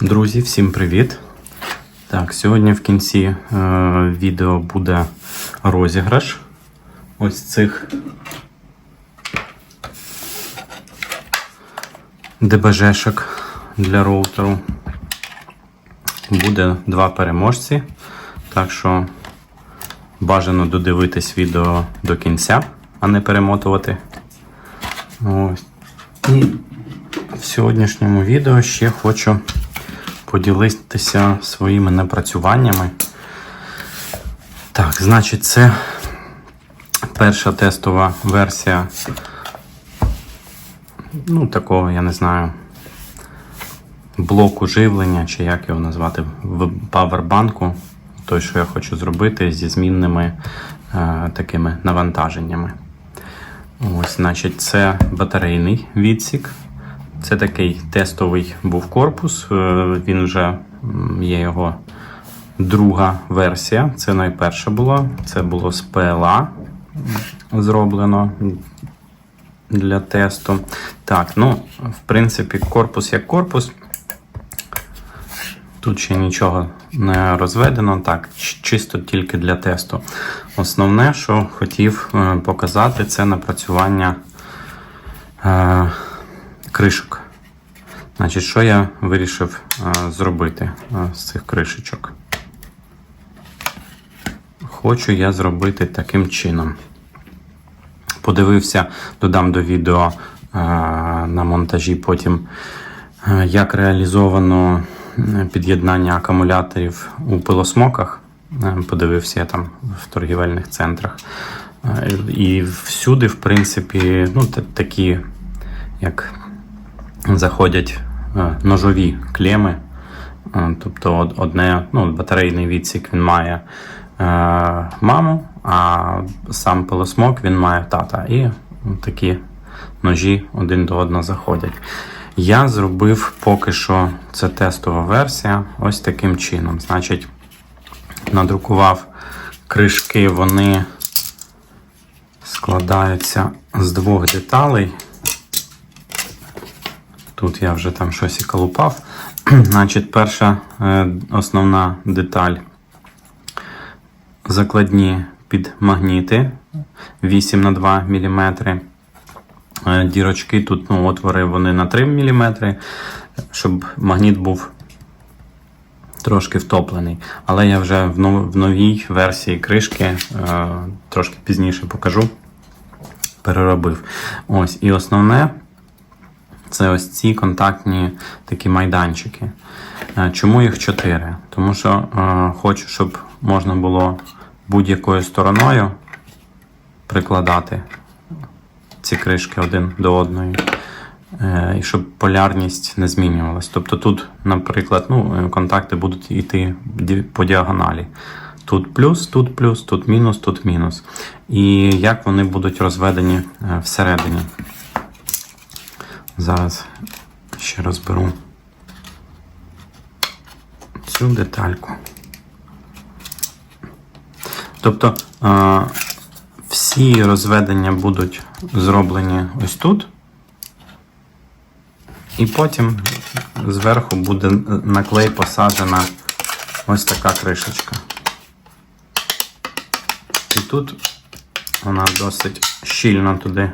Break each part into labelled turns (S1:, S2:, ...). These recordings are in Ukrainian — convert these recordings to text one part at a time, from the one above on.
S1: Друзі, всім привіт! Так, сьогодні в кінці е, відео буде розіграш ось цих ДБЖшок для роутеру. Буде два переможці, так що бажано додивитись відео до кінця, а не перемотувати. Ось. І в сьогоднішньому відео ще хочу поділитися своїми напрацюваннями. Так, значить, це перша тестова версія. Ну, такого, я не знаю, блоку живлення, чи як його назвати, в павербанку. Той, що я хочу зробити зі змінними е, такими навантаженнями. Ось, значить, це батарейний відсік. Це такий тестовий був корпус. е, Він вже є його друга версія. Це найперша була. Це було з PLA зроблено для тесту. Так, ну, в принципі, корпус як корпус. Тут ще нічого не розведено, так, чисто тільки для тесту. Основне, що хотів е, показати, це напрацювання е, кришок. Значить, що я вирішив е, зробити е, з цих кришечок? Хочу я зробити таким чином. Подивився, додам до відео е, на монтажі потім, як реалізовано під'єднання акумуляторів у пилосмоках. Подивився я там в торгівельних центрах. І всюди, в принципі, ну, такі, як заходять е, ножові клеми. Е, Тобто одне, ну, батарейний відсік він має е, маму, а сам пилосмок він має тата. І такі ножі один до одного заходять. Я зробив поки що це тестова версія ось таким чином. Значить, надрукував кришки, вони складаються з двох деталей. Тут я вже там щось і колупав. Значить, перша е, основна деталь закладні під магніти 8 на 2 мм. Е, Дірочки тут ну, отвори вони на 3 мм, щоб магніт був трошки втоплений. Але я вже в, нов- в новій версії кришки е, трошки пізніше покажу. Переробив. Ось, і основне це ось ці контактні такі майданчики. Е, Чому їх чотири? Тому що е, хочу, щоб можна було будь-якою стороною прикладати ці кришки один до одної. Е, І щоб полярність не змінювалась. Тобто тут, наприклад, ну, контакти будуть йти по діагоналі. Тут плюс, тут плюс, тут мінус, тут мінус. І як вони будуть розведені всередині. Зараз ще розберу цю детальку. Тобто всі розведення будуть зроблені ось тут. І потім зверху буде на клей посаджена ось така кришечка. І тут вона досить щільно туди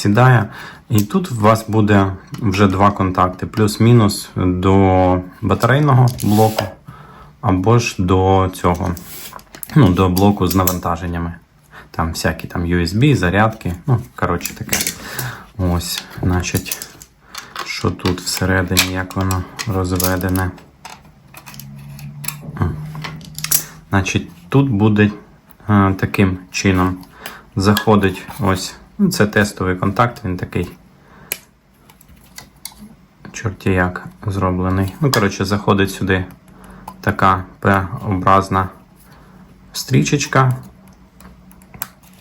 S1: сідає. І тут у вас буде вже два контакти: плюс-мінус до батарейного блоку, або ж до цього, ну, до блоку з навантаженнями. Там всякі там USB, зарядки, ну, коротше таке. Ось, значить, що тут всередині, як воно розведене. Значить, тут буде е, таким чином заходить ось. Ну, Це тестовий контакт, він такий. Чорті як зроблений. Ну, коротше, заходить сюди така П-образна стрічечка.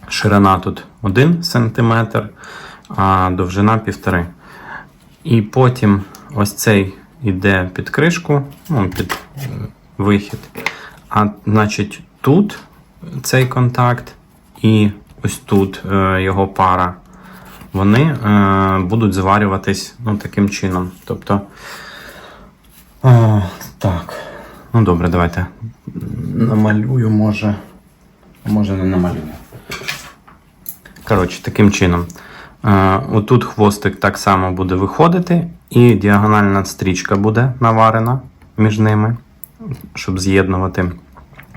S1: Ширина тут 1 см, а довжина 1,5 І потім ось цей йде під кришку, ну, під вихід. А значить, тут цей контакт і ось тут е, його пара, вони е, будуть зварюватись ну, таким чином. Тобто А, так. Ну добре, давайте намалюю, може. Може не намалюю. Коротше, таким чином. Е, отут хвостик так само буде виходити, і діагональна стрічка буде наварена між ними, щоб з'єднувати.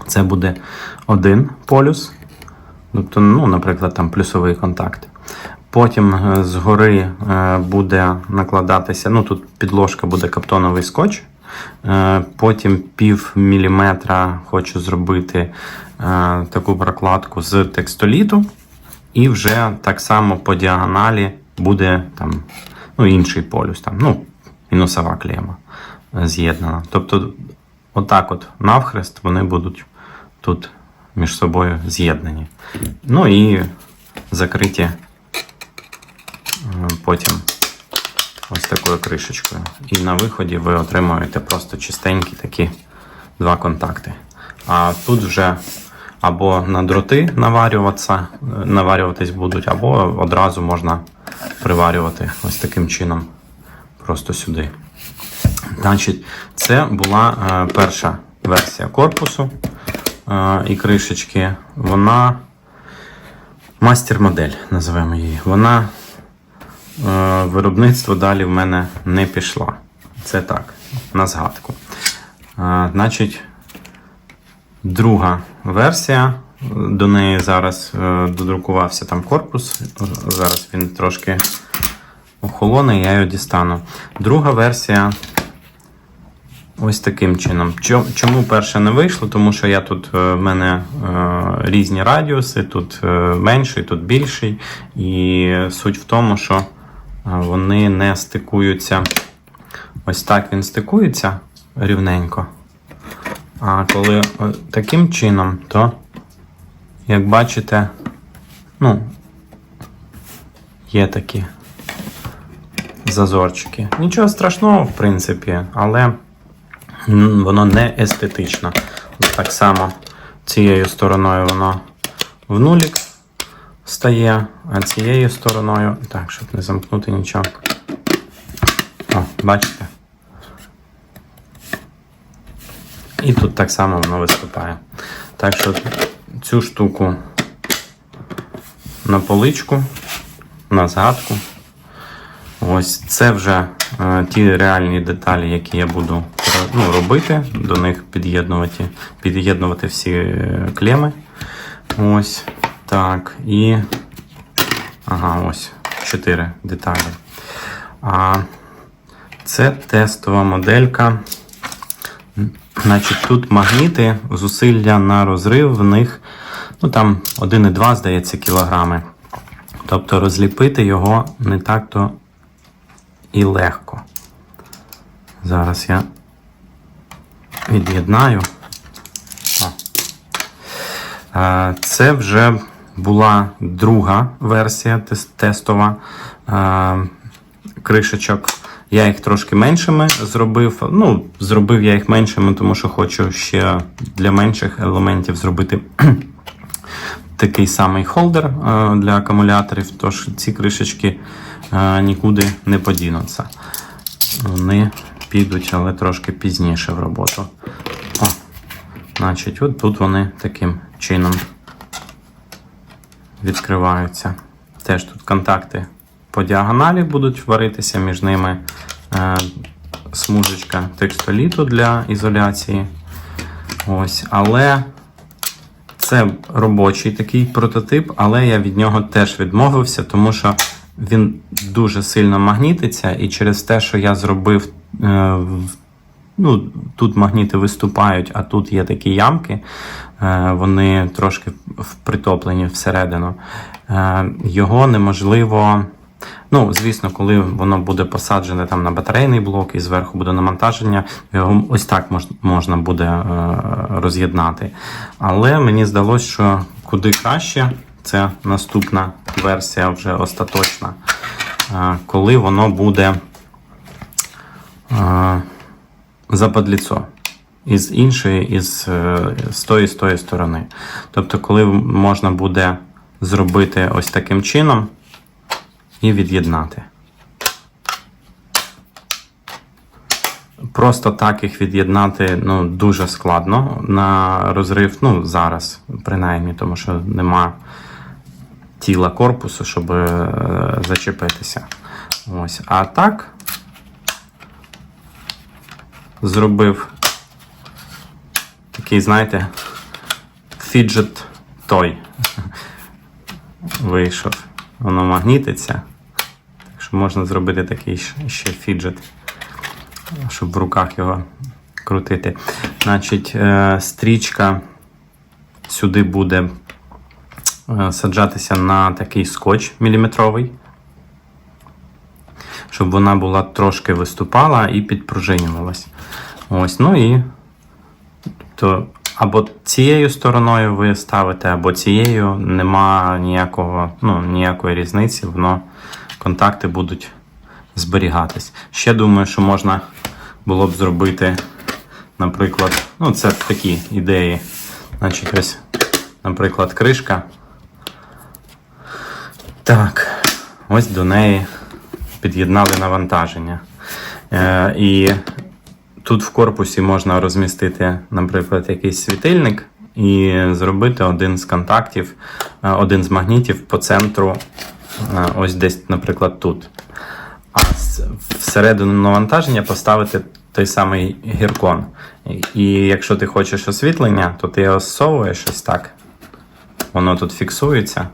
S1: Це буде один полюс. Тобто, ну, наприклад, там плюсовий контакт. Потім е, згори е, буде накладатися, ну тут підложка буде каптоновий скотч. Е, Потім пів міліметра хочу зробити таку прокладку з текстоліту. І вже так само по діагоналі буде там, ну, інший полюс, там, ну, мінусова клема з'єднана. Тобто, отак от навхрест вони будуть тут між собою з'єднані. Ну і закриті потім ось такою кришечкою. І на виході ви отримуєте просто чистенькі такі два контакти. А тут вже або на дроти наварюватися, е, наварюватись будуть, або одразу можна приварювати ось таким чином. Просто сюди. Значить, це була е, перша версія корпусу і кришечки. Вона мастер-модель, називаємо її. Вона е, виробництво далі в мене не пішла. Це так, на згадку. Значить, друга версія. До неї зараз е, додрукувався там корпус. Зараз він трошки охолоне, я його дістану. Друга версія ось таким чином. Чому перша не вийшло? Тому що я тут е, в мене е, різні радіуси, тут е, менший, тут більший. І суть в тому, що вони не стикуються. Ось так він стикується рівненько. А коли таким чином, то, як бачите, ну, є такі зазорчики. Нічого страшного, в принципі, але воно не естетично. Так само цією стороною воно в нулік стає, а цією стороною, так, щоб не замкнути нічого. О, бачите? І тут так само воно виступає. Так що цю штуку на поличку, на згадку. Ось це вже е, ті реальні деталі, які я буду ну, робити, до них під'єднувати, під'єднувати всі е, клеми. Ось так. І. Ага, ось чотири деталі. А це тестова моделька. Значить, тут магніти, зусилля на розрив в них, ну там 1,2, здається, кілограми. Тобто розліпити його не так-то і легко. Зараз я від'єднаю. Е, Це вже була друга версія тестова е, кришечок. Я їх трошки меншими зробив. Ну, зробив я їх меншими, тому що хочу ще для менших елементів зробити такий самий холдер е, для акумуляторів. Тож ці кришечки нікуди не подінуться. Вони підуть, але трошки пізніше в роботу. О, значить, от тут вони таким чином відкриваються. Теж тут контакти по діагоналі будуть варитися між ними е, смужечка текстоліту для ізоляції. Ось, але це робочий такий прототип, але я від нього теж відмовився, тому що він дуже сильно магнітиться, і через те, що я зробив. Е, ну, тут магніти виступають, а тут є такі ямки, е, вони трошки притоплені всередину. Е, його неможливо. Ну, звісно, коли воно буде посаджене там на батарейний блок і зверху буде навантаження, його ось так можна буде роз'єднати. Але мені здалося, що куди краще, це наступна версія вже остаточна, коли воно буде западліцо. Із іншої, із е, з тої, з тої сторони. Тобто, коли можна буде зробити ось таким чином і від'єднати. Просто так їх від'єднати ну, дуже складно на розрив, ну, зараз, принаймні, тому що нема тіла корпусу, щоб е, зачепитися. Ось. А так зробив такий, знаєте, фіджет той. Вийшов. Воно магнітиться. Так що можна зробити такий ще фіджет, щоб в руках його крутити. Значить, е, стрічка сюди буде е, саджатися на такий скотч міліметровий, щоб вона була трошки виступала і підпружинювалась. Ось, ну і то або цією стороною ви ставите, або цією нема ніякого, ну, ніякої різниці, воно контакти будуть зберігатись. Ще думаю, що можна було б зробити, наприклад, ну, це такі ідеї. Значить, ось, наприклад, кришка. Так, ось до неї під'єднали навантаження. Е, і Тут в корпусі можна розмістити, наприклад, якийсь світильник і зробити один з контактів, е, один з магнітів по центру, е, ось десь, наприклад, тут. А всередину навантаження поставити той самий гіркон. І- якщо ти хочеш освітлення, то ти його зсовуєш ось так. Воно тут фіксується,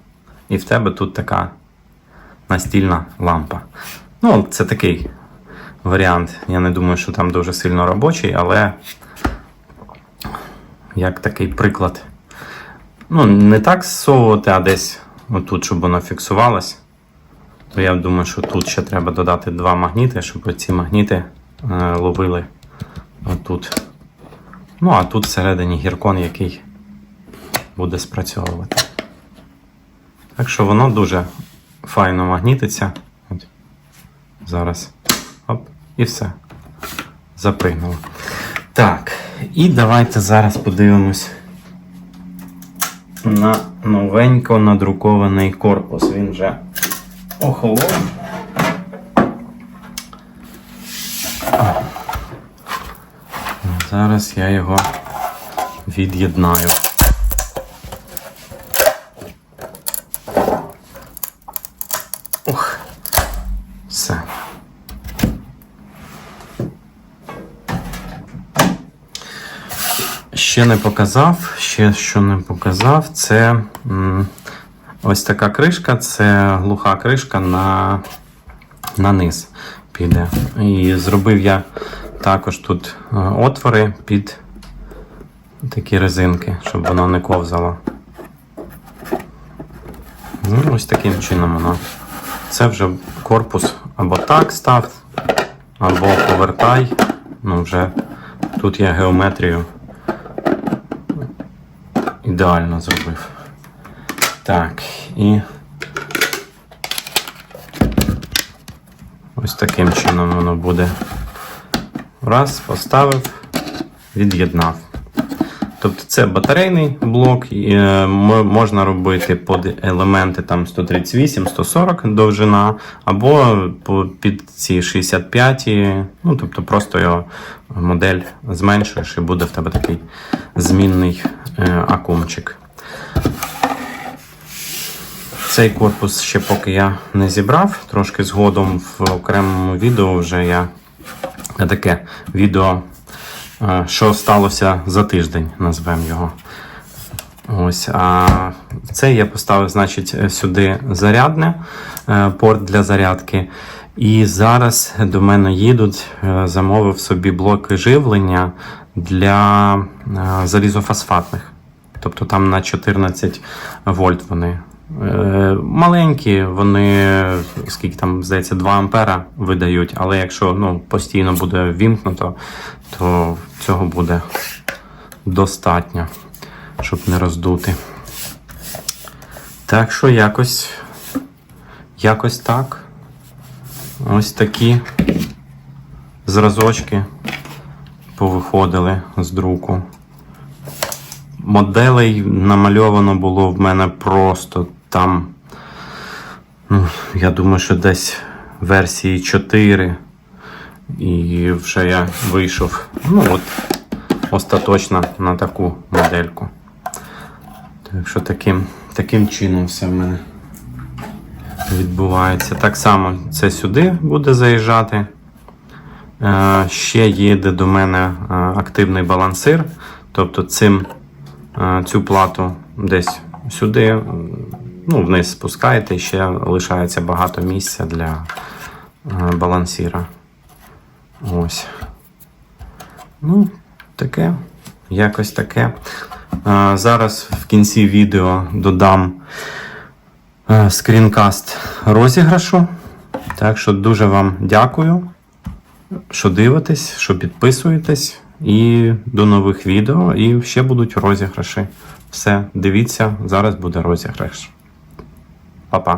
S1: і в тебе тут така настільна лампа. Ну, це такий варіант. Я не думаю, що там дуже сильно робочий, але як такий приклад. Ну, не так зсовувати, а десь отут, щоб воно фіксувалось. То я думаю, що тут ще треба додати два магніти, щоб ці магніти е, ловили отут. Ну, а тут всередині гіркон, який буде спрацьовувати. Так що воно дуже файно магнітиться. От. Зараз. Оп, і все. Запригнуло. Так, і давайте зараз подивимось на новенько надрукований корпус. Він вже охолов. Зараз я його від'єднаю. Ух, все. Ще не показав, ще що не показав, це ось така кришка, це глуха кришка на, на низ піде. І зробив я також тут е, отвори під такі резинки, щоб воно не ковзало. Ну, ось таким чином воно. Це вже корпус або так став, або повертай. Ну, вже тут я геометрію ідеально зробив. Так, і ось таким чином воно буде. Раз, поставив, від'єднав. Тобто це батарейний блок, е, можна робити під елементи там 138-140 довжина, або під ці 65, ну тобто просто його модель зменшуєш і буде в тебе такий змінний е, акумчик. Цей корпус ще поки я не зібрав, трошки згодом в окремому відео вже я таке відео, що сталося за тиждень, назвемо його. Ось, а це я поставив, значить, сюди зарядне, е, порт для зарядки. І зараз до мене їдуть, е, замовив собі блоки живлення для е, залізофосфатних. Тобто там на 14 вольт вони. Е, Маленькі, вони скільки там, здається, 2 ампера видають, але якщо ну, постійно буде вімкнуто, то цього буде достатньо, щоб не роздути. Так що якось, якось так. Ось такі зразочки повиходили з друку. Моделей намальовано було в мене просто там. Ну, я думаю, що десь версії 4. І вже я вийшов, ну от, остаточно на таку модельку. Так що таким, таким чином все в мене відбувається. Так само це сюди буде заїжджати. Е, Ще їде до мене е, активний балансир. Тобто цим, е, цю плату десь сюди, ну, вниз спускаєте, і ще лишається багато місця для е, балансіра. Ось. Ну, таке, якось таке. Е, Зараз в кінці відео додам е, скрінкаст розіграшу. Так що дуже вам дякую, що дивитесь, що підписуєтесь. І до нових відео. І ще будуть розіграші. Все, дивіться, зараз буде розіграш. Па-па.